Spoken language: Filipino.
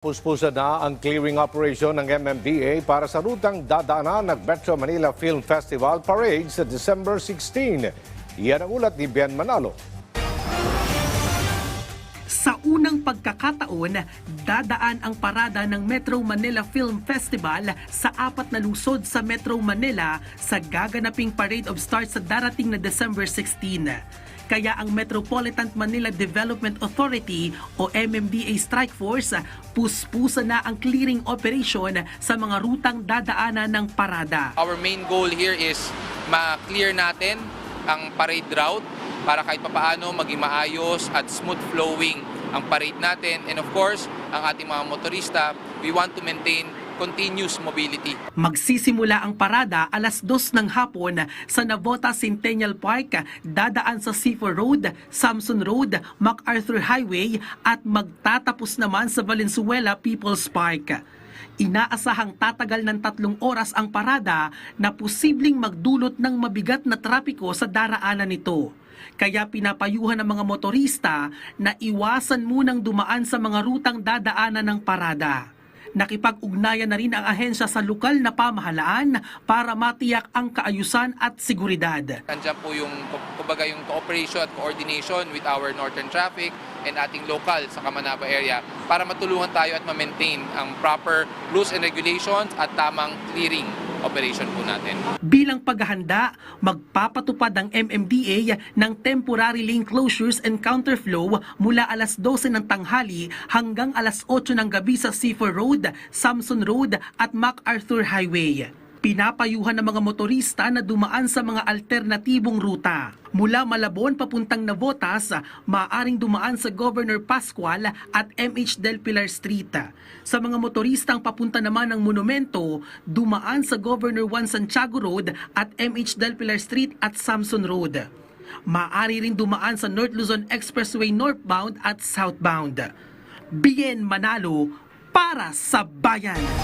Puspusan na ang clearing operation ng MMDA para sa rutang dadaanan ng Metro Manila Film Festival Parade sa December 16. Yan ang ulat ni Ben Manalo. Sa unang pagkakataon, dadaan ang parada ng Metro Manila Film Festival sa apat na lungsod sa Metro Manila sa gaganaping Parade of Stars sa darating na December 16. Kaya ang Metropolitan Manila Development Authority o MMDA Strike Force puspusa na ang clearing operation sa mga rutang dadaanan ng parada. Our main goal here is ma-clear natin ang parade route para kahit papaano maging maayos at smooth flowing ang parade natin. And of course, ang ating mga motorista, we want to maintain continuous mobility. Magsisimula ang parada alas 2 ng hapon sa Navota Centennial Park, dadaan sa Seafor Road, Samson Road, MacArthur Highway at magtatapos naman sa Valenzuela People's Park. Inaasahang tatagal ng tatlong oras ang parada na posibleng magdulot ng mabigat na trapiko sa daraanan nito. Kaya pinapayuhan ng mga motorista na iwasan munang dumaan sa mga rutang dadaanan ng parada. Nakipag-ugnayan na rin ang ahensya sa lokal na pamahalaan para matiyak ang kaayusan at seguridad. Nandiyan po yung, kumbaga yung cooperation at coordination with our northern traffic and ating local sa Kamanaba area para matulungan tayo at ma-maintain ang proper rules and regulations at tamang clearing operation po natin. Bilang paghahanda, magpapatupad ang MMDA ng temporary lane closures and counterflow mula alas 12 ng tanghali hanggang alas 8 ng gabi sa Seafor Road, Samson Road at MacArthur Highway. Pinapayuhan ng mga motorista na dumaan sa mga alternatibong ruta. Mula Malabon papuntang Navotas, maaring dumaan sa Governor Pascual at MH Del Pilar Street. Sa mga motoristang papunta naman ng monumento, dumaan sa Governor Juan Santiago Road at MH Del Pilar Street at Samson Road. Maaari rin dumaan sa North Luzon Expressway northbound at southbound. Bien Manalo para sa bayan.